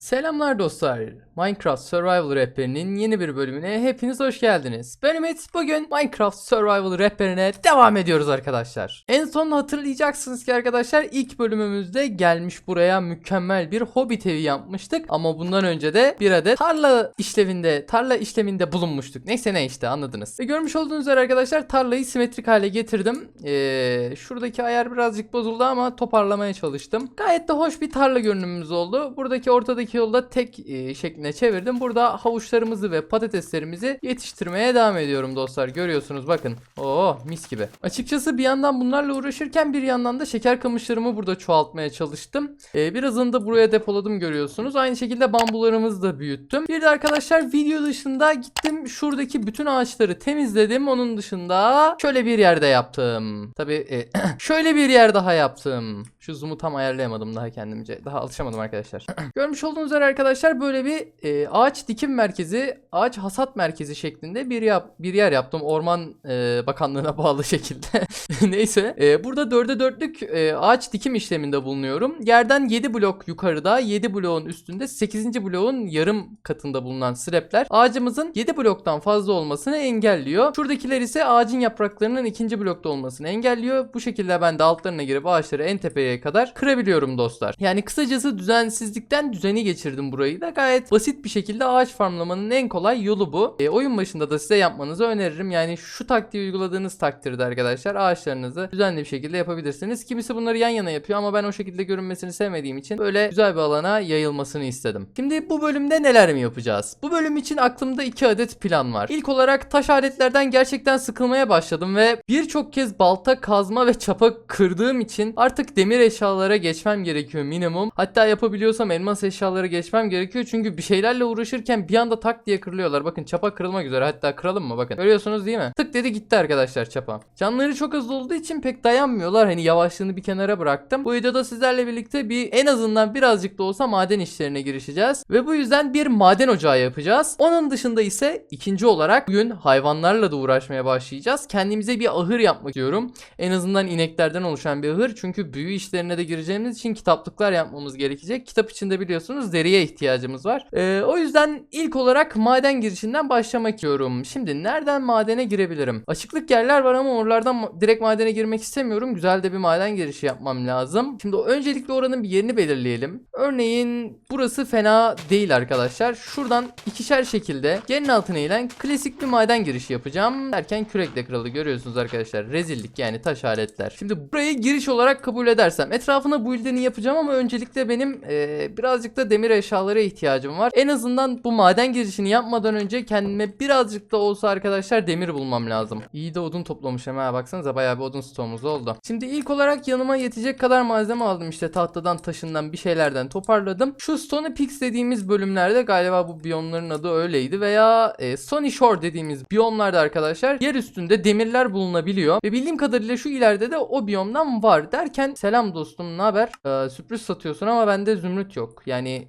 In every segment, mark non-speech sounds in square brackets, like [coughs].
Selamlar dostlar. Minecraft Survival Rehberi'nin yeni bir bölümüne hepiniz hoş geldiniz. Ben Ümit. Bugün Minecraft Survival Rehberi'ne devam ediyoruz arkadaşlar. En son hatırlayacaksınız ki arkadaşlar ilk bölümümüzde gelmiş buraya mükemmel bir hobbit evi yapmıştık. Ama bundan önce de bir adet tarla işlevinde, tarla işleminde bulunmuştuk. Neyse ne işte anladınız. Ve görmüş olduğunuz üzere arkadaşlar tarlayı simetrik hale getirdim. Ee, şuradaki ayar birazcık bozuldu ama toparlamaya çalıştım. Gayet de hoş bir tarla görünümümüz oldu. Buradaki ortadaki yolda tek e, şekline çevirdim. Burada havuçlarımızı ve patateslerimizi yetiştirmeye devam ediyorum dostlar. Görüyorsunuz bakın. Oo mis gibi. Açıkçası bir yandan bunlarla uğraşırken bir yandan da şeker kamışlarımı burada çoğaltmaya çalıştım. E, birazını da buraya depoladım görüyorsunuz. Aynı şekilde bambularımızı da büyüttüm. Bir de arkadaşlar video dışında gittim şuradaki bütün ağaçları temizledim. Onun dışında şöyle bir yerde yaptım. Tabi [clears throat] şöyle bir yer daha yaptım. Şu zoom'u tam ayarlayamadım daha kendimce. Daha alışamadım arkadaşlar. [clears throat] Görmüş olduğunuz üzere arkadaşlar böyle bir e, ağaç dikim merkezi, ağaç hasat merkezi şeklinde bir yap bir yer yaptım. Orman e, Bakanlığı'na [laughs] bağlı şekilde. [laughs] Neyse. E, burada dörde dörtlük e, ağaç dikim işleminde bulunuyorum. Yerden 7 blok yukarıda, 7 bloğun üstünde 8. bloğun yarım katında bulunan srepler ağacımızın 7 bloktan fazla olmasını engelliyor. Şuradakiler ise ağacın yapraklarının ikinci blokta olmasını engelliyor. Bu şekilde ben de altlarına girip ağaçları en tepeye kadar kırabiliyorum dostlar. Yani kısacası düzensizlikten düzeni geçirdim burayı da gayet basit bir şekilde ağaç farmlamanın en kolay yolu bu. E, oyun başında da size yapmanızı öneririm. Yani şu taktiği uyguladığınız takdirde arkadaşlar ağaçlarınızı düzenli bir şekilde yapabilirsiniz. Kimisi bunları yan yana yapıyor ama ben o şekilde görünmesini sevmediğim için böyle güzel bir alana yayılmasını istedim. Şimdi bu bölümde neler mi yapacağız? Bu bölüm için aklımda iki adet plan var. İlk olarak taş aletlerden gerçekten sıkılmaya başladım ve birçok kez balta, kazma ve çapa kırdığım için artık demir eşyalara geçmem gerekiyor minimum. Hatta yapabiliyorsam elmas eşyalara geçmem gerekiyor çünkü bir şeylerle uğraşırken bir anda tak diye kırılıyorlar. Bakın çapa kırılmak üzere hatta kıralım mı bakın. Görüyorsunuz değil mi? Tık dedi gitti arkadaşlar çapa. Canları çok hızlı olduğu için pek dayanmıyorlar. Hani yavaşlığını bir kenara bıraktım. Bu videoda sizlerle birlikte bir en azından birazcık da olsa maden işlerine girişeceğiz. Ve bu yüzden bir maden ocağı yapacağız. Onun dışında ise ikinci olarak bugün hayvanlarla da uğraşmaya başlayacağız. Kendimize bir ahır yapmak istiyorum. En azından ineklerden oluşan bir ahır. Çünkü büyü işlerine de gireceğimiz için kitaplıklar yapmamız gerekecek. Kitap içinde biliyorsunuz deriye ihtiyacımız var. Ee, o yüzden ilk olarak maden girişinden başlamak istiyorum. Şimdi nereden madene girebilirim? Açıklık yerler var ama oralardan direkt madene girmek istemiyorum. Güzel de bir maden girişi yapmam lazım. Şimdi öncelikle oranın bir yerini belirleyelim. Örneğin burası fena değil arkadaşlar. Şuradan ikişer şekilde yerin altına inen klasik bir maden girişi yapacağım. Derken kürekle kralı görüyorsunuz arkadaşlar. Rezillik yani taş aletler. Şimdi burayı giriş olarak kabul edersem etrafına bu ildeni yapacağım ama öncelikle benim eee, birazcık da demir eşyalara ihtiyacım var. En azından bu maden girişini yapmadan önce kendime birazcık da olsa arkadaşlar demir bulmam lazım. İyi de odun toplamışım ha baksanıza bayağı bir odun stoğumuz oldu. Şimdi ilk olarak yanıma yetecek kadar malzeme aldım işte tahtadan taşından bir şeylerden toparladım. Şu Stony Peaks dediğimiz bölümlerde galiba bu biyomların adı öyleydi veya e, Stony Shore dediğimiz biyomlarda arkadaşlar yer üstünde demirler bulunabiliyor. Ve bildiğim kadarıyla şu ileride de o biyomdan var derken selam dostum ne haber? Ee, sürpriz satıyorsun ama bende zümrüt yok. Yani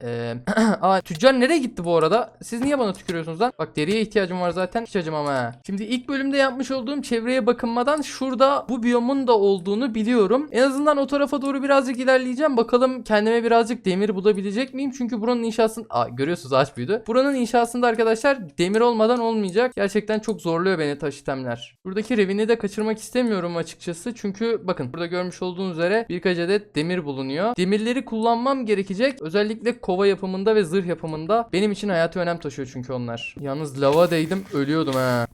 [clears throat] aa, tüccar nereye gitti bu arada? Siz niye bana tükürüyorsunuz lan? Bak deriye ihtiyacım var zaten. Hiç acımam ha. Şimdi ilk bölümde yapmış olduğum çevreye bakınmadan şurada bu biyomun da olduğunu biliyorum. En azından o tarafa doğru birazcık ilerleyeceğim. Bakalım kendime birazcık demir bulabilecek miyim? Çünkü buranın inşasında... Aa, görüyorsunuz ağaç büyüdü. Buranın inşasında arkadaşlar demir olmadan olmayacak. Gerçekten çok zorluyor beni taş itemler. Buradaki revini de kaçırmak istemiyorum açıkçası. Çünkü bakın burada görmüş olduğunuz üzere birkaç adet demir bulunuyor. Demirleri kullanmam gerekecek. Özellikle kova yapımında ve zırh yapımında benim için hayati önem taşıyor çünkü onlar. Yalnız lava değdim ölüyordum ha.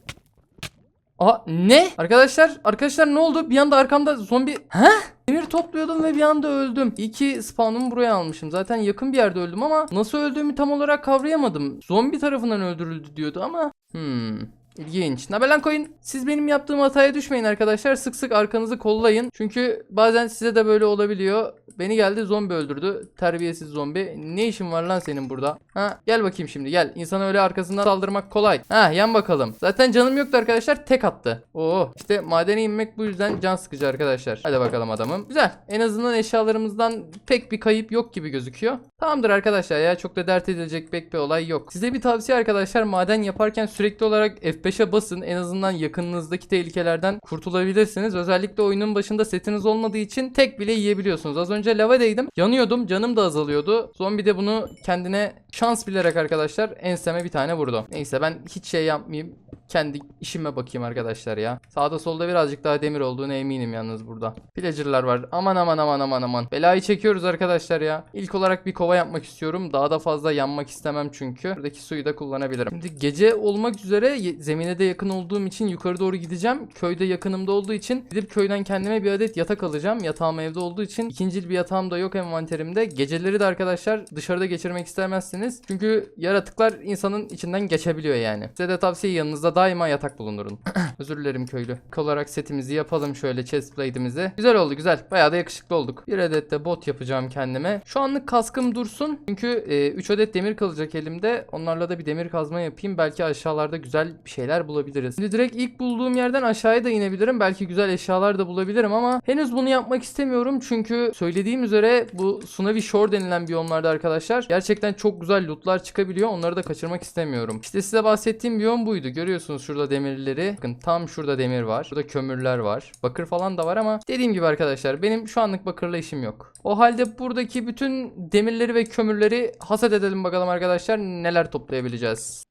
Aa ne? Arkadaşlar arkadaşlar ne oldu? Bir anda arkamda zombi... He? Demir topluyordum ve bir anda öldüm. İyi ki spawn'ımı buraya almışım. Zaten yakın bir yerde öldüm ama nasıl öldüğümü tam olarak kavrayamadım. Zombi tarafından öldürüldü diyordu ama... Hmm... İlginç. Ne haber lan koyun? Siz benim yaptığım hataya düşmeyin arkadaşlar. Sık sık arkanızı kollayın. Çünkü bazen size de böyle olabiliyor. Beni geldi zombi öldürdü. Terbiyesiz zombi. Ne işin var lan senin burada? Ha gel bakayım şimdi gel. İnsana öyle arkasından saldırmak kolay. Ha yan bakalım. Zaten canım yoktu arkadaşlar. Tek attı. Oo işte madene inmek bu yüzden can sıkıcı arkadaşlar. Hadi bakalım adamım. Güzel. En azından eşyalarımızdan pek bir kayıp yok gibi gözüküyor. Tamamdır arkadaşlar ya. Çok da dert edilecek pek bir olay yok. Size bir tavsiye arkadaşlar. Maden yaparken sürekli olarak F5'e basın. En azından yakınınızdaki tehlikelerden kurtulabilirsiniz. Özellikle oyunun başında setiniz olmadığı için tek bile yiyebiliyorsunuz. Az önce lava değdim. Yanıyordum. Canım da azalıyordu. Zombi de bunu kendine şans bilerek arkadaşlar enseme bir tane vurdu. Neyse ben hiç şey yapmayayım. Kendi işime bakayım arkadaşlar ya. Sağda solda birazcık daha demir olduğunu eminim yalnız burada. Pillager'lar var. Aman aman aman aman aman. Belayı çekiyoruz arkadaşlar ya. İlk olarak bir kova yapmak istiyorum. Daha da fazla yanmak istemem çünkü. Buradaki suyu da kullanabilirim. Şimdi gece olmak üzere zemine de yakın olduğum için yukarı doğru gideceğim. Köyde yakınımda olduğu için gidip köyden kendime bir adet yatak alacağım. Yatağım evde olduğu için ikincil bir yatağım da yok envanterimde. Geceleri de arkadaşlar dışarıda geçirmek istemezsiniz. Çünkü yaratıklar insanın içinden geçebiliyor yani. Size de tavsiye yanınızda daima yatak bulundurun. [coughs] Özür dilerim köylü. İlk olarak setimizi yapalım şöyle chestplate'imizi. Güzel oldu güzel. Bayağı da yakışıklı olduk. Bir adet de bot yapacağım kendime. Şu anlık kaskım dursun. Çünkü 3 adet demir kalacak elimde. Onlarla da bir demir kazma yapayım. Belki aşağılarda güzel bir şeyler bulabiliriz. Şimdi direkt ilk bulduğum yerden aşağıya da inebilirim. Belki güzel eşyalar da bulabilirim ama henüz bunu yapmak istemiyorum. Çünkü söylediğim üzere bu Sunavi Shore denilen biyomlarda arkadaşlar gerçekten çok güzel lootlar çıkabiliyor. Onları da kaçırmak istemiyorum. İşte size bahsettiğim biyom buydu. Görüyorsunuz şurada demirleri. Bakın tam şurada demir var. Burada kömürler var. Bakır falan da var ama dediğim gibi arkadaşlar benim şu anlık bakırla işim yok. O halde buradaki bütün demirleri ve kömürleri hasat edelim bakalım arkadaşlar neler toplayabileceğiz.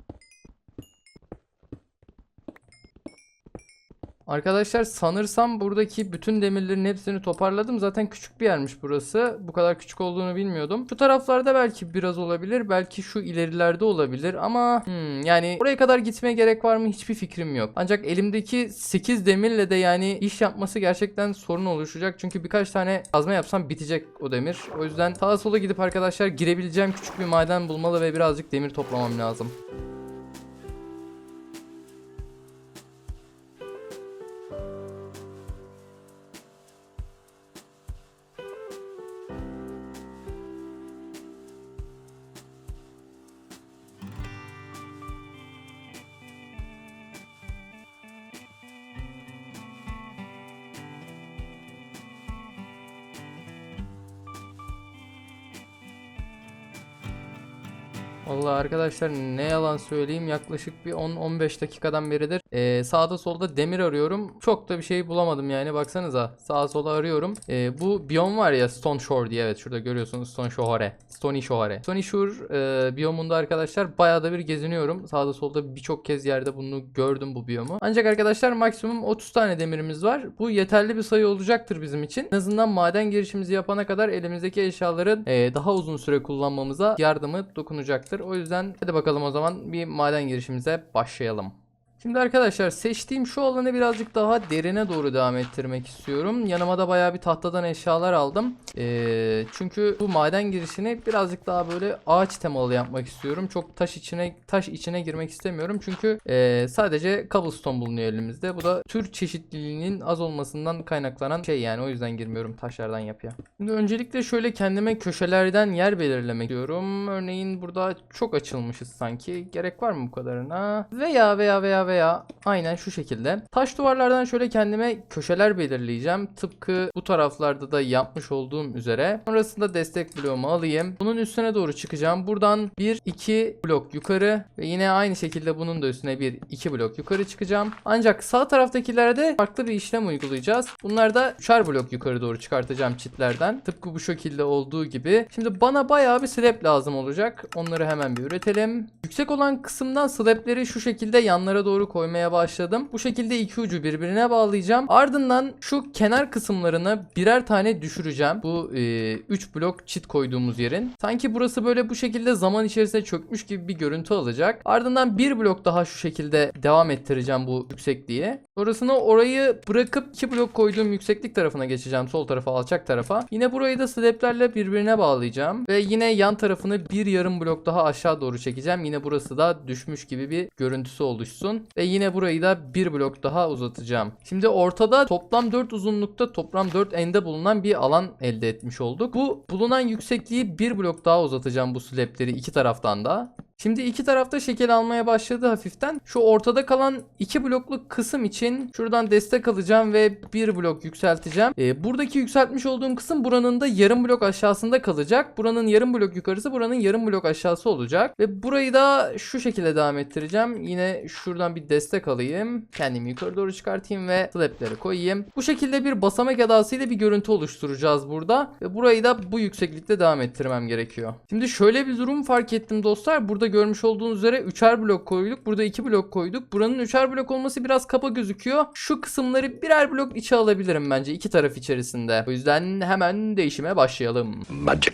Arkadaşlar sanırsam buradaki bütün demirlerin hepsini toparladım. Zaten küçük bir yermiş burası. Bu kadar küçük olduğunu bilmiyordum. Şu taraflarda belki biraz olabilir. Belki şu ilerilerde olabilir ama hmm, yani oraya kadar gitmeye gerek var mı hiçbir fikrim yok. Ancak elimdeki 8 demirle de yani iş yapması gerçekten sorun oluşacak. Çünkü birkaç tane kazma yapsam bitecek o demir. O yüzden sağa sola gidip arkadaşlar girebileceğim küçük bir maden bulmalı ve birazcık demir toplamam lazım. Vallahi arkadaşlar ne yalan söyleyeyim yaklaşık bir 10-15 dakikadan beridir ee, sağda solda demir arıyorum. Çok da bir şey bulamadım yani baksanıza sağa sola arıyorum. Ee, bu biyom var ya Stone Shore diye evet şurada görüyorsunuz Stone Shore. Stony Shore. Stony Shore e, biyomunda arkadaşlar bayağı da bir geziniyorum. Sağda solda birçok kez yerde bunu gördüm bu biyomu. Ancak arkadaşlar maksimum 30 tane demirimiz var. Bu yeterli bir sayı olacaktır bizim için. En azından maden girişimizi yapana kadar elimizdeki eşyaların e, daha uzun süre kullanmamıza yardımı dokunacaktır. O yüzden hadi bakalım o zaman bir maden girişimize başlayalım. Şimdi arkadaşlar seçtiğim şu alanı birazcık daha derine doğru devam ettirmek istiyorum. Yanıma da bayağı bir tahtadan eşyalar aldım. Ee, çünkü bu maden girişini birazcık daha böyle ağaç temalı yapmak istiyorum. Çok taş içine taş içine girmek istemiyorum. Çünkü ee, sadece cobblestone bulunuyor elimizde. Bu da tür çeşitliliğinin az olmasından kaynaklanan şey yani. O yüzden girmiyorum taşlardan yapıya. Şimdi öncelikle şöyle kendime köşelerden yer belirlemek istiyorum. Örneğin burada çok açılmışız sanki. Gerek var mı bu kadarına? Veya veya veya veya aynen şu şekilde. Taş duvarlardan şöyle kendime köşeler belirleyeceğim. Tıpkı bu taraflarda da yapmış olduğum üzere. Sonrasında destek bloğumu alayım. Bunun üstüne doğru çıkacağım. Buradan 1 2 blok yukarı ve yine aynı şekilde bunun da üstüne 1 2 blok yukarı çıkacağım. Ancak sağ taraftakilerde farklı bir işlem uygulayacağız. Bunlar da 3'er blok yukarı doğru çıkartacağım çitlerden. Tıpkı bu şekilde olduğu gibi. Şimdi bana bayağı bir slab lazım olacak. Onları hemen bir üretelim. Yüksek olan kısımdan slableri şu şekilde yanlara doğru koymaya başladım. Bu şekilde iki ucu birbirine bağlayacağım. Ardından şu kenar kısımlarını birer tane düşüreceğim. Bu 3 blok çit koyduğumuz yerin. Sanki burası böyle bu şekilde zaman içerisinde çökmüş gibi bir görüntü alacak. Ardından bir blok daha şu şekilde devam ettireceğim bu yüksekliğe. Sonrasında orayı bırakıp 2 blok koyduğum yükseklik tarafına geçeceğim. Sol tarafa alçak tarafa. Yine burayı da slablerle birbirine bağlayacağım. Ve yine yan tarafını bir yarım blok daha aşağı doğru çekeceğim. Yine burası da düşmüş gibi bir görüntüsü oluşsun. Ve yine burayı da bir blok daha uzatacağım. Şimdi ortada toplam 4 uzunlukta toplam 4 ende bulunan bir alan elde etmiş olduk. Bu bulunan yüksekliği bir blok daha uzatacağım bu slableri iki taraftan da. Şimdi iki tarafta şekil almaya başladı hafiften. Şu ortada kalan iki blokluk kısım için şuradan destek alacağım ve bir blok yükselteceğim. Ee, buradaki yükseltmiş olduğum kısım buranın da yarım blok aşağısında kalacak. Buranın yarım blok yukarısı buranın yarım blok aşağısı olacak. Ve burayı da şu şekilde devam ettireceğim. Yine şuradan bir destek alayım. Kendimi yukarı doğru çıkartayım ve slableri koyayım. Bu şekilde bir basamak edasıyla bir görüntü oluşturacağız burada. Ve burayı da bu yükseklikte devam ettirmem gerekiyor. Şimdi şöyle bir durum fark ettim dostlar. Burada görmüş olduğunuz üzere üçer blok koyduk. Burada iki blok koyduk. Buranın üçer blok olması biraz kaba gözüküyor. Şu kısımları birer blok içe alabilirim bence iki taraf içerisinde. O yüzden hemen değişime başlayalım. Magic.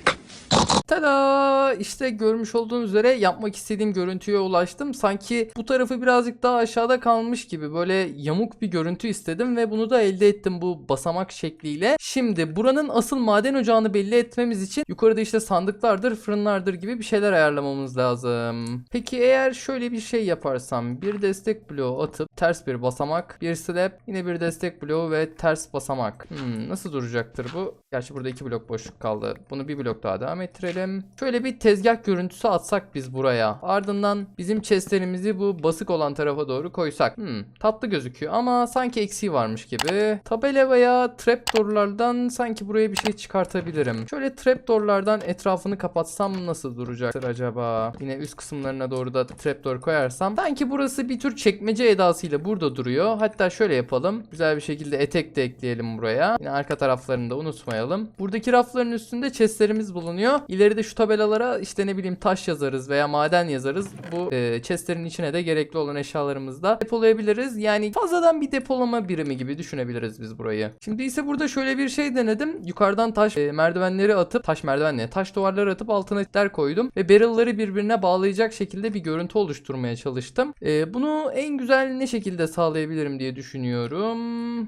Tada! İşte görmüş olduğunuz üzere yapmak istediğim görüntüye ulaştım. Sanki bu tarafı birazcık daha aşağıda kalmış gibi böyle yamuk bir görüntü istedim ve bunu da elde ettim bu basamak şekliyle. Şimdi buranın asıl maden ocağını belli etmemiz için yukarıda işte sandıklardır, fırınlardır gibi bir şeyler ayarlamamız lazım. Peki eğer şöyle bir şey yaparsam bir destek bloğu atıp ters bir basamak, bir slab, yine bir destek bloğu ve ters basamak. Hmm, nasıl duracaktır bu? Gerçi burada iki blok boşluk kaldı. Bunu bir blok daha devam ettirelim. Şöyle bir tezgah görüntüsü atsak biz buraya. Ardından bizim chestlerimizi bu basık olan tarafa doğru koysak. Hmm, tatlı gözüküyor ama sanki eksiği varmış gibi. Tabela veya trapdoorlardan sanki buraya bir şey çıkartabilirim. Şöyle trapdoorlardan etrafını kapatsam nasıl duracaktır acaba? Yine üst kısımlarına doğru da trapdoor koyarsam. Sanki burası bir tür çekmece edasıyla burada duruyor. Hatta şöyle yapalım. Güzel bir şekilde etek de ekleyelim buraya. Yine arka taraflarını da unutmayalım. Buradaki rafların üstünde chestlerimiz bulunuyor. İleride şu tabelalara işte ne bileyim taş yazarız veya maden yazarız. Bu e, chestlerin içine de gerekli olan eşyalarımızı da depolayabiliriz. Yani fazladan bir depolama birimi gibi düşünebiliriz biz burayı. Şimdi ise burada şöyle bir şey denedim. Yukarıdan taş e, merdivenleri atıp taş merdivenleri, taş duvarları atıp altına itler koydum ve barrel'ları birbirine bağlayacak şekilde bir görüntü oluşturmaya çalıştım. E, bunu en güzel ne şekilde sağlayabilirim diye düşünüyorum.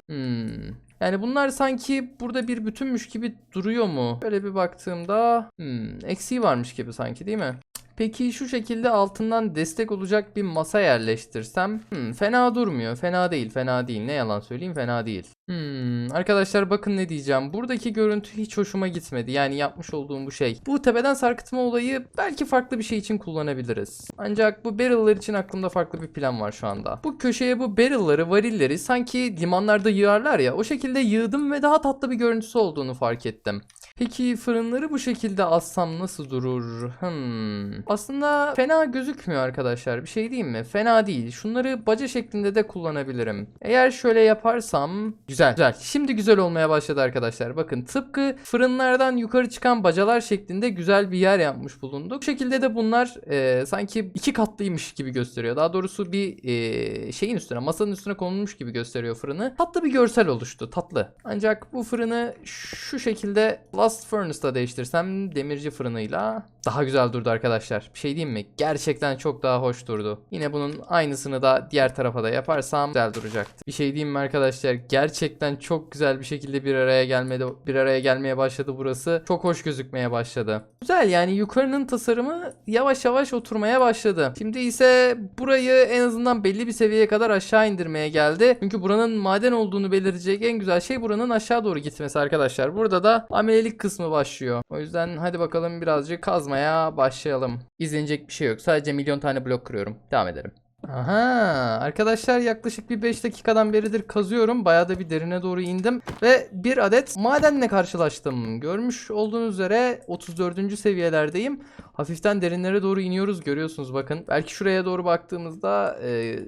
Hmm. Yani bunlar sanki burada bir bütünmüş gibi duruyor mu? Böyle bir baktığımda hmm, eksiği varmış gibi sanki değil mi? Peki şu şekilde altından destek olacak bir masa yerleştirsem hmm, fena durmuyor. Fena değil, fena değil. Ne yalan söyleyeyim fena değil. Hmm, arkadaşlar bakın ne diyeceğim. Buradaki görüntü hiç hoşuma gitmedi. Yani yapmış olduğum bu şey. Bu tepeden sarkıtma olayı belki farklı bir şey için kullanabiliriz. Ancak bu barrel'lar için aklımda farklı bir plan var şu anda. Bu köşeye bu barrel'ları, varilleri sanki limanlarda yığarlar ya o şekilde yığdım ve daha tatlı bir görüntüsü olduğunu fark ettim. Peki fırınları bu şekilde assam nasıl durur? Hmm. Aslında fena gözükmüyor arkadaşlar. Bir şey diyeyim mi? Fena değil. Şunları baca şeklinde de kullanabilirim. Eğer şöyle yaparsam güzel. Güzel. Şimdi güzel olmaya başladı arkadaşlar. Bakın tıpkı fırınlardan yukarı çıkan bacalar şeklinde güzel bir yer yapmış bulunduk. Bu şekilde de bunlar e, sanki iki katlıymış gibi gösteriyor. Daha doğrusu bir e, şeyin üstüne, masanın üstüne konulmuş gibi gösteriyor fırını. Tatlı bir görsel oluştu. Tatlı. Ancak bu fırını şu şekilde Last Furnace'da değiştirsem demirci fırınıyla daha güzel durdu arkadaşlar. Bir şey diyeyim mi? Gerçekten çok daha hoş durdu. Yine bunun aynısını da diğer tarafa da yaparsam güzel duracaktı. Bir şey diyeyim mi arkadaşlar? Gerçekten çok güzel bir şekilde bir araya gelmedi bir araya gelmeye başladı burası. Çok hoş gözükmeye başladı. Güzel yani yukarının tasarımı yavaş yavaş oturmaya başladı. Şimdi ise burayı en azından belli bir seviyeye kadar aşağı indirmeye geldi. Çünkü buranın maden olduğunu belirtecek en güzel şey buranın aşağı doğru gitmesi arkadaşlar. Burada da amelelik kısmı başlıyor. O yüzden hadi bakalım birazcık kazmaya başlayalım. İzlenecek bir şey yok. Sadece milyon tane blok kırıyorum. Devam edelim. Aha arkadaşlar yaklaşık bir 5 dakikadan beridir kazıyorum. Bayağı da bir derine doğru indim. Ve bir adet madenle karşılaştım. Görmüş olduğunuz üzere 34. seviyelerdeyim. Hafiften derinlere doğru iniyoruz görüyorsunuz bakın. Belki şuraya doğru baktığımızda... E,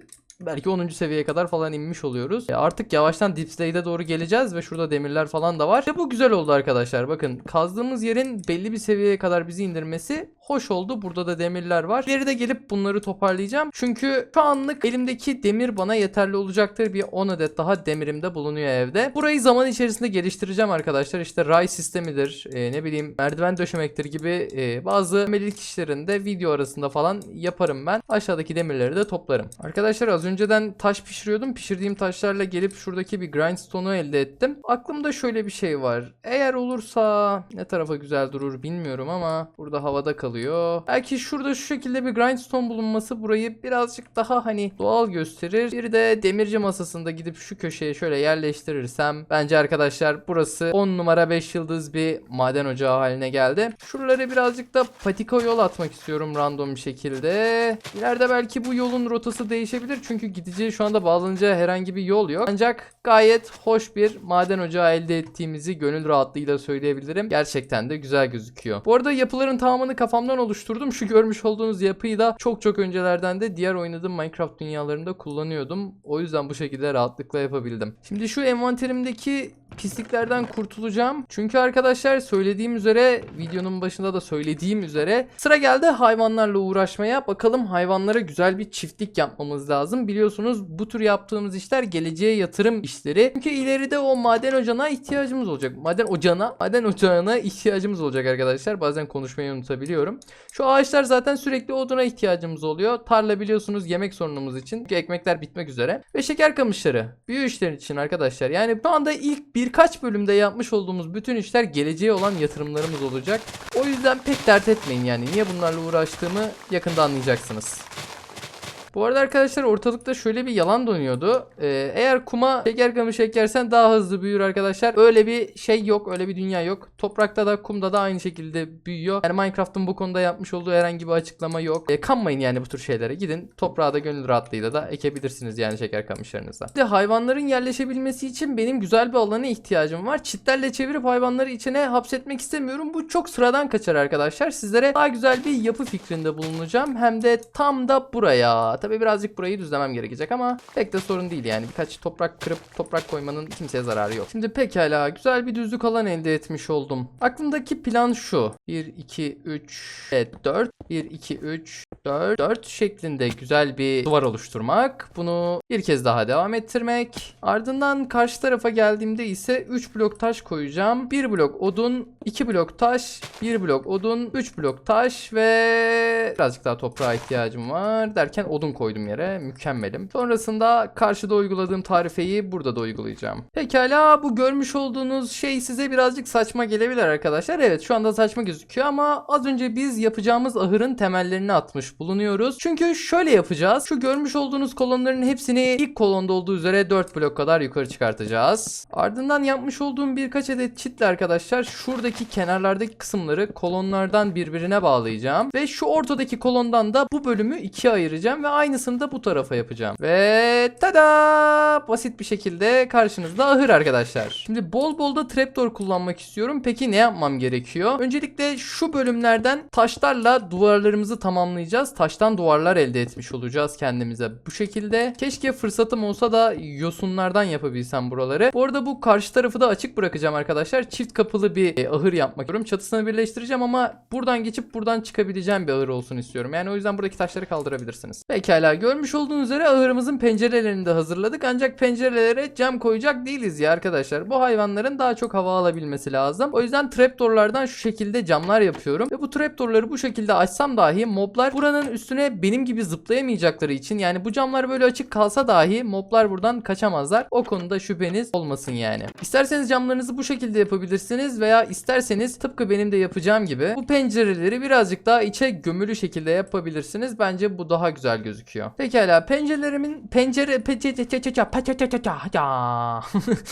belki 10. seviyeye kadar falan inmiş oluyoruz. E, artık yavaştan Deep doğru geleceğiz ve şurada demirler falan da var. İşte bu güzel oldu arkadaşlar. Bakın kazdığımız yerin belli bir seviyeye kadar bizi indirmesi hoş oldu. Burada da demirler var. Geride gelip bunları toparlayacağım. Çünkü şu anlık elimdeki demir bana yeterli olacaktır. Bir 10 adet daha demirim de bulunuyor evde. Burayı zaman içerisinde geliştireceğim arkadaşlar. İşte ray sistemidir. e, ne bileyim merdiven döşemektir gibi e, bazı amelilik işlerini de video arasında falan yaparım ben. Aşağıdaki demirleri de toplarım. Arkadaşlar az önceden taş pişiriyordum. Pişirdiğim taşlarla gelip şuradaki bir grindstone'u elde ettim. Aklımda şöyle bir şey var. Eğer olursa ne tarafa güzel durur bilmiyorum ama burada havada kalıyor. Belki şurada şu şekilde bir grindstone bulunması burayı birazcık daha hani doğal gösterir. Bir de demirci masasında gidip şu köşeye şöyle yerleştirirsem bence arkadaşlar burası 10 numara 5 yıldız bir maden ocağı haline geldi. Şuraları birazcık da patika yol atmak istiyorum random bir şekilde. İleride belki bu yolun rotası değişebilir çünkü gideceği şu anda bağlanacağı herhangi bir yol yok. Ancak gayet hoş bir maden ocağı elde ettiğimizi gönül rahatlığıyla söyleyebilirim. Gerçekten de güzel gözüküyor. Bu arada yapıların tamamını kafamdan oluşturdum. Şu görmüş olduğunuz yapıyı da çok çok öncelerden de diğer oynadığım Minecraft dünyalarında kullanıyordum. O yüzden bu şekilde rahatlıkla yapabildim. Şimdi şu envanterimdeki pisliklerden kurtulacağım. Çünkü arkadaşlar söylediğim üzere videonun başında da söylediğim üzere sıra geldi hayvanlarla uğraşmaya. Bakalım hayvanlara güzel bir çiftlik yapmamız lazım. Biliyorsunuz bu tür yaptığımız işler geleceğe yatırım işleri. Çünkü ileride o maden ocağına ihtiyacımız olacak. Maden ocağına, maden ocağına ihtiyacımız olacak arkadaşlar. Bazen konuşmayı unutabiliyorum. Şu ağaçlar zaten sürekli oduna ihtiyacımız oluyor. Tarla biliyorsunuz yemek sorunumuz için. Çünkü ekmekler bitmek üzere. Ve şeker kamışları. Büyü işleri için arkadaşlar. Yani şu anda ilk birkaç bölümde yapmış olduğumuz bütün işler geleceğe olan yatırımlarımız olacak. O yüzden pek dert etmeyin yani. Niye bunlarla uğraştığımı yakında anlayacaksınız. Bu arada arkadaşlar ortalıkta şöyle bir yalan dönüyordu. Ee, eğer kuma şeker kamışı ekersen daha hızlı büyür arkadaşlar. Öyle bir şey yok. Öyle bir dünya yok. Toprakta da kumda da aynı şekilde büyüyor. Yani Minecraft'ın bu konuda yapmış olduğu herhangi bir açıklama yok. Ee, kanmayın yani bu tür şeylere. Gidin toprağa da gönül rahatlığıyla da ekebilirsiniz yani şeker kamışlarınıza. De hayvanların yerleşebilmesi için benim güzel bir alana ihtiyacım var. Çitlerle çevirip hayvanları içine hapsetmek istemiyorum. Bu çok sıradan kaçar arkadaşlar. Sizlere daha güzel bir yapı fikrinde bulunacağım. Hem de tam da buraya. Tabi birazcık burayı düzlemem gerekecek ama pek de sorun değil yani. Birkaç toprak kırıp toprak koymanın kimseye zararı yok. Şimdi pekala güzel bir düzlük alan elde etmiş oldum. Aklımdaki plan şu. 1, 2, 3, evet 4. 1, 2, 3, 4. 4 şeklinde güzel bir duvar oluşturmak. Bunu bir kez daha devam ettirmek. Ardından karşı tarafa geldiğimde ise 3 blok taş koyacağım. 1 blok odun, 2 blok taş, 1 blok odun, 3 blok taş ve birazcık daha toprağa ihtiyacım var derken odun koydum yere. Mükemmelim. Sonrasında karşıda uyguladığım tarifeyi burada da uygulayacağım. Pekala bu görmüş olduğunuz şey size birazcık saçma gelebilir arkadaşlar. Evet şu anda saçma gözüküyor ama az önce biz yapacağımız ahırın temellerini atmış bulunuyoruz. Çünkü şöyle yapacağız. Şu görmüş olduğunuz kolonların hepsini ilk kolonda olduğu üzere 4 blok kadar yukarı çıkartacağız. Ardından yapmış olduğum birkaç adet çitle arkadaşlar şuradaki kenarlardaki kısımları kolonlardan birbirine bağlayacağım. Ve şu ortadaki kolondan da bu bölümü ikiye ayıracağım ve aynısını da bu tarafa yapacağım. Ve tada! Basit bir şekilde karşınızda ahır arkadaşlar. Şimdi bol bol da trapdoor kullanmak istiyorum. Peki ne yapmam gerekiyor? Öncelikle şu bölümlerden taşlarla duvarlarımızı tamamlayacağız. Taştan duvarlar elde etmiş olacağız kendimize bu şekilde. Keşke fırsatım olsa da yosunlardan yapabilsem buraları. Bu arada bu karşı tarafı da açık bırakacağım arkadaşlar. Çift kapılı bir e, ahır yapmak istiyorum. Çatısını birleştireceğim ama buradan geçip buradan çıkabileceğim bir ahır olsun istiyorum. Yani o yüzden buradaki taşları kaldırabilirsiniz. Pekala görmüş olduğunuz üzere ahırımızın pencerelerini de hazırladık. Ancak pencerelere cam koyacak değiliz ya arkadaşlar. Bu hayvanların daha çok hava alabilmesi lazım. O yüzden trapdoorlardan şu şekilde camlar yapıyorum. Ve bu trapdoorları bu şekilde açsam dahi moblar buranın üstüne benim gibi zıplayamayacakları için yani bu camlar böyle açık kalsa dahi moblar buradan kaçamazlar. O konuda şüpheniz olmasın yani. İsterseniz camlarınızı bu şekilde yapabilirsiniz veya isterseniz tıpkı benim de yapacağım gibi bu pencereleri birazcık daha içe gömülü şekilde yapabilirsiniz. Bence bu daha güzel gözüküyor. Pekala pencerelerimin pencere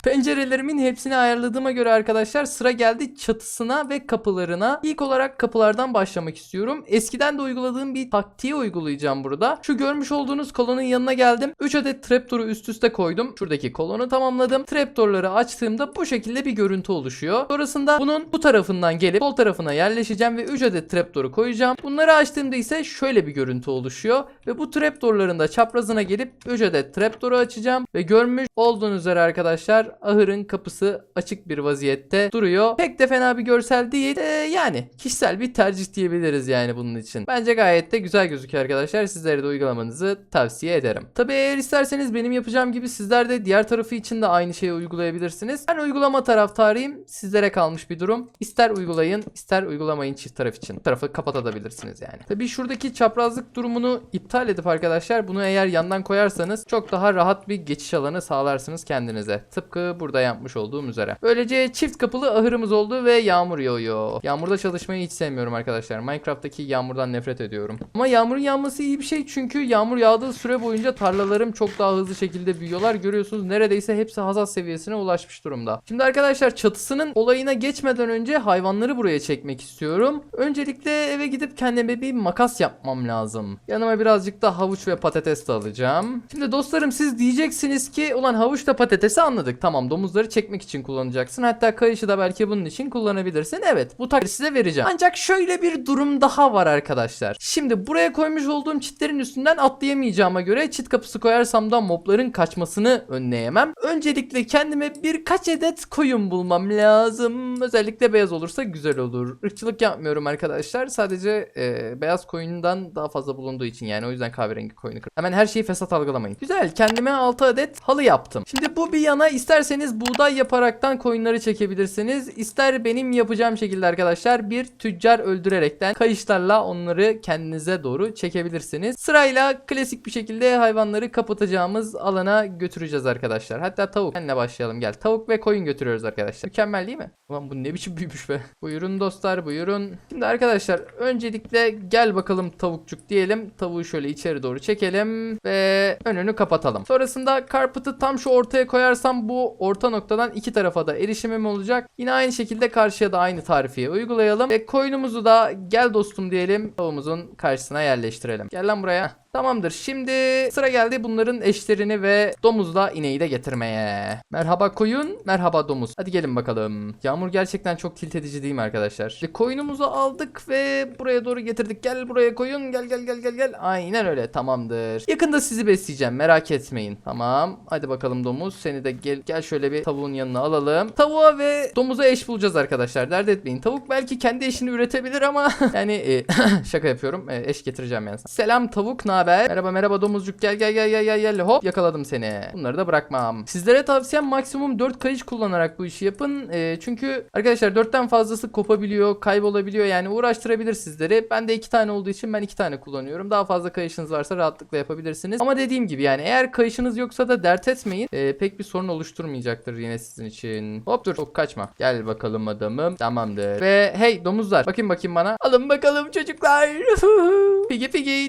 pencerelerimin hepsini ayarladığıma göre arkadaşlar sıra geldi çatısına ve kapılarına. İlk olarak kapılardan başlamak istiyorum. Eskiden de uyguladığım bir taktiği uygulayacağım burada. Şu görmüş olduğunuz kolonun yanına geldim. 3 adet trapdoor'u üst üste koydum. Şuradaki kolonu tamamladım. Trapdoor'ları açtığımda bu şekilde bir görüntü oluşuyor. Sonrasında bunun bu tarafından gelip sol tarafına yerleşeceğim ve 3 adet trapdoor'u koyacağım. Bunları açtığımda ise şöyle bir görüntü oluşuyor ve bu trapdoor'ların da çaprazına gelip 3 adet trapdoor'u açacağım ve görmüş olduğunuz üzere arkadaşlar ahırın kapısı açık bir vaziyette duruyor. Pek de fena bir görsel değil. Ee, yani kişisel bir tercih diyebiliriz yani bunun için. Bence gayet de güzel gözüküyor arkadaşlar. Sizlere de uygulamanızı tavsiye ederim. Tabi eğer isterseniz benim yapacağım gibi sizler de diğer tarafı için de aynı şeyi uygulayabilirsiniz. Ben uygulama taraftarıyım. Sizlere kalmış bir durum. Uyguluyorum. İster uygulayın, ister uygulamayın çift taraf için. Tarafı kapatabilirsiniz yani. Tabii şuradaki çaprazlık durumunu iptal edip arkadaşlar bunu eğer yandan koyarsanız çok daha rahat bir geçiş alanı sağlarsınız kendinize. Tıpkı burada yapmış olduğum üzere. Böylece çift kapılı ahırımız oldu ve yağmur yağıyor. Yağmurda çalışmayı hiç sevmiyorum arkadaşlar. Minecraft'taki yağmurdan nefret ediyorum. Ama yağmurun yağması iyi bir şey çünkü yağmur yağdığı süre boyunca tarlalarım çok daha hızlı şekilde büyüyorlar. Görüyorsunuz neredeyse hepsi hasat seviyesine ulaşmış durumda. Şimdi arkadaşlar çatısının olayına geçmeden önce hayvanları buraya çekmek istiyorum. Öncelikle eve gidip kendime bir makas yapmam lazım. Yanıma birazcık da havuç ve patates de alacağım. Şimdi dostlarım siz diyeceksiniz ki ulan havuçla patatesi anladık. Tamam domuzları çekmek için kullanacaksın. Hatta kayışı da belki bunun için kullanabilirsin. Evet bu taktiği size vereceğim. Ancak şöyle bir durum daha var arkadaşlar. Şimdi buraya koymuş olduğum çitlerin üstünden atlayamayacağıma göre çit kapısı koyarsam da mobların kaçmasını önleyemem. Öncelikle kendime birkaç adet koyun bulmam lazım. Özellikle beyaz olursa güzel olur. Irkçılık yapmıyorum arkadaşlar. Sadece e, beyaz koyundan daha fazla bulunduğu için yani o yüzden kahverengi koyunu kır. Hemen her şeyi fesat algılamayın. Güzel. Kendime 6 adet halı yaptım. Şimdi bu bir yana isterseniz buğday yaparaktan koyunları çekebilirsiniz. İster benim yapacağım şekilde arkadaşlar bir tüccar öldürerekten kayışlarla onları kendinize doğru çekebilirsiniz. Sırayla klasik bir şekilde hayvanları kapatacağımız alana götüreceğiz arkadaşlar. Hatta tavuk. Seninle başlayalım gel. Tavuk ve koyun götürüyoruz arkadaşlar. Mükemmel değil mi? Ulan bu ne biçim büyümüş be. Buyurun dostlar buyurun. Şimdi arkadaşlar öncelikle gel bakalım tavukçuk diyelim. Tavuğu şöyle içeri doğru çekelim ve önünü kapatalım. Sonrasında carpet'ı tam şu ortaya koyarsam bu orta noktadan iki tarafa da erişimim olacak. Yine aynı şekilde karşıya da aynı tarifiyi uygulayalım. Ve koyunumuzu da gel dostum diyelim. Tavuğumuzun karşısına yerleştirelim. Gel lan buraya. Tamamdır. Şimdi sıra geldi bunların eşlerini ve domuzla ineği de getirmeye. Merhaba koyun, merhaba domuz. Hadi gelin bakalım. Yağmur gerçekten çok tilt edici değil mi arkadaşlar? Şimdi koyunumuzu aldık ve buraya doğru getirdik. Gel buraya koyun. Gel gel gel gel gel. Aynen öyle. Tamamdır. Yakında sizi besleyeceğim. Merak etmeyin. Tamam. Hadi bakalım domuz. Seni de gel gel şöyle bir tavuğun yanına alalım. Tavuğa ve domuza eş bulacağız arkadaşlar. Dert etmeyin. Tavuk belki kendi eşini üretebilir ama [laughs] yani e, [laughs] şaka yapıyorum. E, eş getireceğim yani. Selam tavuk. Ne haber? Merhaba merhaba domuzcuk. Gel gel gel gel gel gel. Hop yakaladım seni. Bunları da bırakmam. Sizlere tavsiyem maksimum 4 kayış kullanarak bu işi yapın. E, çünkü arkadaşlar 4'ten fazlası kopabiliyor, kaybolabiliyor. Yani uğraştırabilir sizleri. Ben de 2 tane olduğu için ben 2 tane kullanıyorum. Daha fazla kayışınız varsa rahatlıkla yapabilirsiniz. Ama dediğim gibi yani eğer kayışınız yoksa da dert etmeyin. E, pek bir sorun oluşturmayacaktır yine sizin için. Hop dur çok kaçma. Gel bakalım adamım. Tamamdır. Ve hey domuzlar. Bakın bakayım bana. Alın bakalım çocuklar. [laughs] Piggy Piggy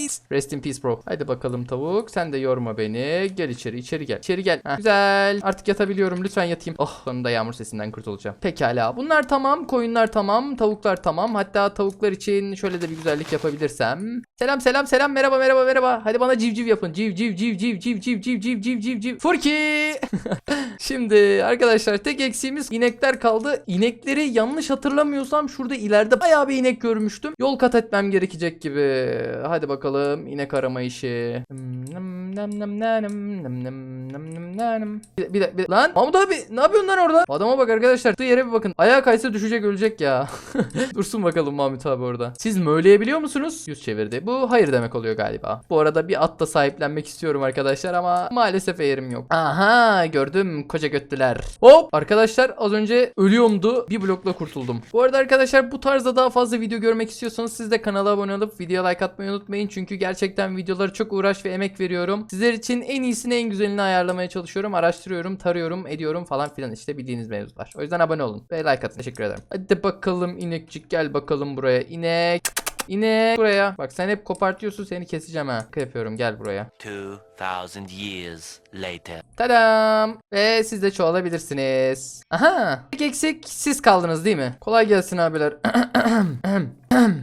Technoblaze. Rest in peace bro. Haydi bakalım tavuk. Sen de yorma beni. Gel içeri içeri gel. İçeri gel. Heh, güzel. Artık yatabiliyorum. Lütfen yatayım. Oh sonunda yağmur sesinden kurtulacağım. Pekala. Bunlar tamam. Koyunlar tamam. Tavuklar tamam. Hatta tavuklar için şöyle de bir güzellik yapabilirsem. Selam selam selam. Merhaba merhaba merhaba. Hadi bana civciv yapın. Civ civ civ civ civ civ civ civ civ civ civ. Furki. [laughs] Şimdi arkadaşlar tek eksiğimiz inekler kaldı. İnekleri yanlış hatırlamıyorsam şurada ileride bayağı bir inek görmüştüm. Yol kat etmem gerekecek gibi. Hadi bakalım bakalım. İnek arama işi. Bir, bir, bir, lan Mahmut abi ne yapıyorsun lan orada? Adama bak arkadaşlar. Şu yere bir bakın. Ayağa kaysa düşecek ölecek ya. [laughs] Dursun bakalım Mahmut abi orada. Siz möyleyebiliyor musunuz? Yüz çevirdi. Bu hayır demek oluyor galiba. Bu arada bir at sahiplenmek istiyorum arkadaşlar ama maalesef yerim yok. Aha gördüm koca göttüler. Hop arkadaşlar az önce ölüyorumdu. Bir blokla kurtuldum. Bu arada arkadaşlar bu tarzda daha fazla video görmek istiyorsanız siz de kanala abone olup video like atmayı unutmayın. Çünkü gerçekten videoları çok uğraş ve emek veriyorum. Sizler için en iyisini en güzelini ayarlamaya çalışıyorum. Araştırıyorum, tarıyorum, ediyorum falan filan işte bildiğiniz mevzular. O yüzden abone olun ve like atın. Teşekkür ederim. Hadi bakalım inekçik gel bakalım buraya. İnek. İnek buraya. Bak sen hep kopartıyorsun seni keseceğim ha. Yapıyorum gel buraya. 2000 years later. Tadam. Ve siz de çoğalabilirsiniz. Aha. Tek eksik siz kaldınız değil mi? Kolay gelsin abiler. [clears throat]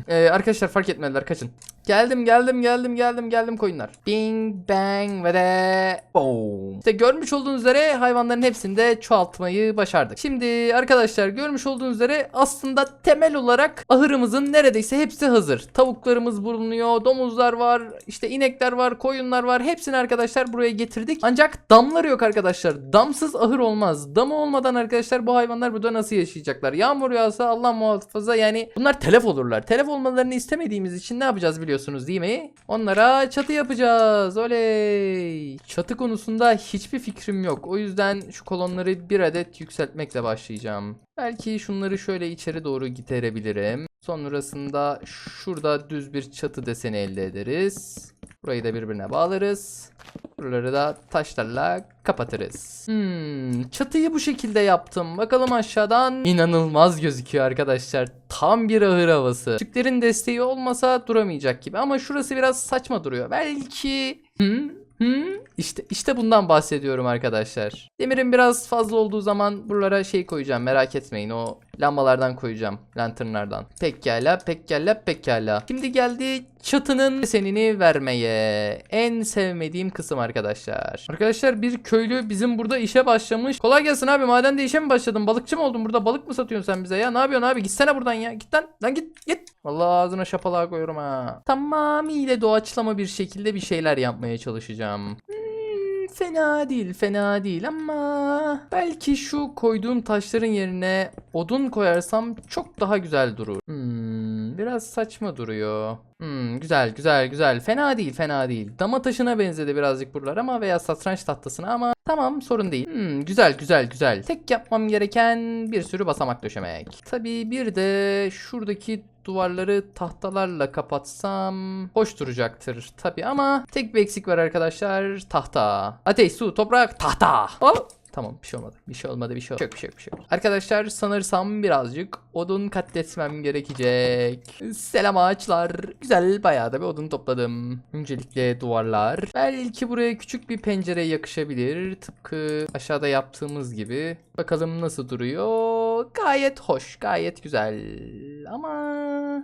Ee, arkadaşlar fark etmediler kaçın. Geldim geldim geldim geldim geldim koyunlar. Bing bang ve de boom. İşte görmüş olduğunuz üzere hayvanların hepsini de çoğaltmayı başardık. Şimdi arkadaşlar görmüş olduğunuz üzere aslında temel olarak ahırımızın neredeyse hepsi hazır. Tavuklarımız bulunuyor, domuzlar var, işte inekler var, koyunlar var. Hepsini arkadaşlar buraya getirdik. Ancak damlar yok arkadaşlar. Damsız ahır olmaz. Dam olmadan arkadaşlar bu hayvanlar burada nasıl yaşayacaklar? Yağmur yağsa Allah muhafaza yani bunlar telef olurlar. Telef olmalarını istemediğimiz için ne yapacağız biliyorsunuz? Görüyorsunuz değil mi? Onlara çatı yapacağız. Oley. Çatı konusunda hiçbir fikrim yok. O yüzden şu kolonları bir adet yükseltmekle başlayacağım. Belki şunları şöyle içeri doğru getirebilirim. Sonrasında şurada düz bir çatı deseni elde ederiz. Burayı da birbirine bağlarız. Buraları da taşlarla kapatırız. Hmm, çatıyı bu şekilde yaptım. Bakalım aşağıdan inanılmaz gözüküyor arkadaşlar. Tam bir ahır havası. Türklerin desteği olmasa duramayacak gibi ama şurası biraz saçma duruyor. Belki Hı? Hı? İşte işte bundan bahsediyorum arkadaşlar. Demirin biraz fazla olduğu zaman buralara şey koyacağım. Merak etmeyin. O lambalardan koyacağım. Lanternlardan. Pekala, pekala, pekala. Şimdi geldi çatının desenini vermeye. En sevmediğim kısım arkadaşlar. Arkadaşlar bir köylü bizim burada işe başlamış. Kolay gelsin abi. Madende işe mi başladın? Balıkçı mı oldun burada? Balık mı satıyorsun sen bize ya? Ne yapıyorsun abi? Gitsene buradan ya. Git lan. Lan git git. Vallahi ağzına şapalığa koyuyorum ha. Tamamıyla doğaçlama bir şekilde bir şeyler yapmaya çalışacağım. Hmm, fena değil, fena değil ama belki şu koyduğum taşların yerine odun koyarsam çok daha güzel durur. Hmm, biraz saçma duruyor. Hmm, güzel, güzel, güzel. Fena değil, fena değil. Dama taşına benzedi birazcık buralar ama veya satranç tahtasına ama tamam sorun değil. Hmm, güzel, güzel, güzel. Tek yapmam gereken bir sürü basamak döşemek. Tabii bir de şuradaki duvarları tahtalarla kapatsam hoş duracaktır tabii ama tek bir eksik var arkadaşlar. Tahta. Ateş, su, toprak, tahta. Hop. Tamam bir şey olmadı. Bir şey olmadı bir şey olmadı. Yok bir şey yok bir şey yok. Arkadaşlar sanırsam birazcık odun katletmem gerekecek. Selam ağaçlar. Güzel bayağı da bir odun topladım. Öncelikle duvarlar. Belki buraya küçük bir pencere yakışabilir. Tıpkı aşağıda yaptığımız gibi. Bakalım nasıl duruyor. Gayet hoş. Gayet güzel. Ama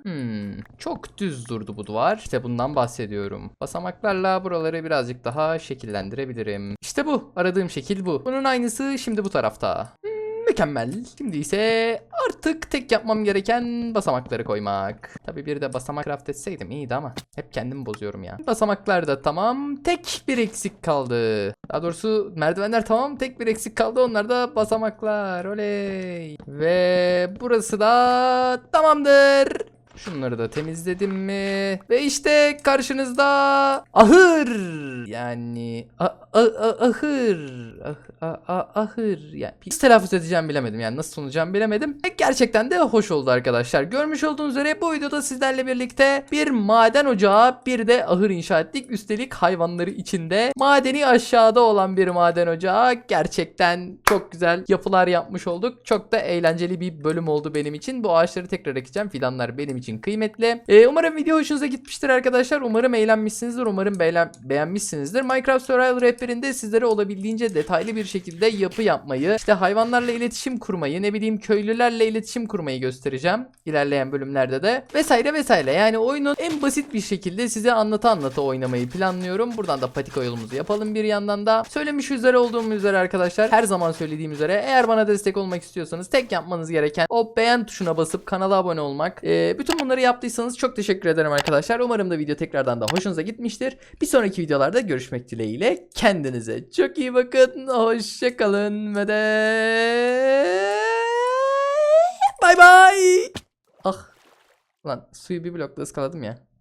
hmm, çok düz durdu bu duvar. İşte bundan bahsediyorum. Basamaklarla buraları birazcık daha şekillendirebilirim. İşte bu. Aradığım şekil bu. Bunun aynısı şimdi bu tarafta. Mükemmel. Şimdi ise artık tek yapmam gereken basamakları koymak. Tabi bir de basamak craft etseydim iyiydi ama hep kendimi bozuyorum ya. Basamaklar da tamam. Tek bir eksik kaldı. Daha doğrusu merdivenler tamam. Tek bir eksik kaldı. Onlar da basamaklar. Oley. Ve burası da tamamdır. Şunları da temizledim mi? Ve işte karşınızda ahır. Yani a- a- a- ahır. Ah- a- a- ahır. Yani nasıl telaffuz edeceğim bilemedim. Yani nasıl sunacağım bilemedim. Gerçekten de hoş oldu arkadaşlar. Görmüş olduğunuz üzere bu videoda sizlerle birlikte bir maden ocağı bir de ahır inşa ettik. Üstelik hayvanları içinde. Madeni aşağıda olan bir maden ocağı. Gerçekten çok güzel yapılar yapmış olduk. Çok da eğlenceli bir bölüm oldu benim için. Bu ağaçları tekrar ekeceğim. Fidanlar benim için kıymetli. Ee, umarım video hoşunuza gitmiştir arkadaşlar. Umarım eğlenmişsinizdir. Umarım beğen- beğenmişsinizdir. Minecraft Survival rehberinde sizlere olabildiğince detaylı bir şekilde yapı yapmayı, işte hayvanlarla iletişim kurmayı, ne bileyim köylülerle iletişim kurmayı göstereceğim. İlerleyen bölümlerde de vesaire vesaire. Yani oyunun en basit bir şekilde size anlata anlata oynamayı planlıyorum. Buradan da patika yolumuzu yapalım bir yandan da. Söylemiş üzere olduğum üzere arkadaşlar her zaman söylediğim üzere eğer bana destek olmak istiyorsanız tek yapmanız gereken o beğen tuşuna basıp kanala abone olmak. Ee, bütün bunları yaptıysanız çok teşekkür ederim arkadaşlar. Umarım da video tekrardan da hoşunuza gitmiştir. Bir sonraki videolarda görüşmek dileğiyle. Kendinize çok iyi bakın. Hoşçakalın ve de bay bay. Ah. Lan suyu bir blokla ıskaladım ya.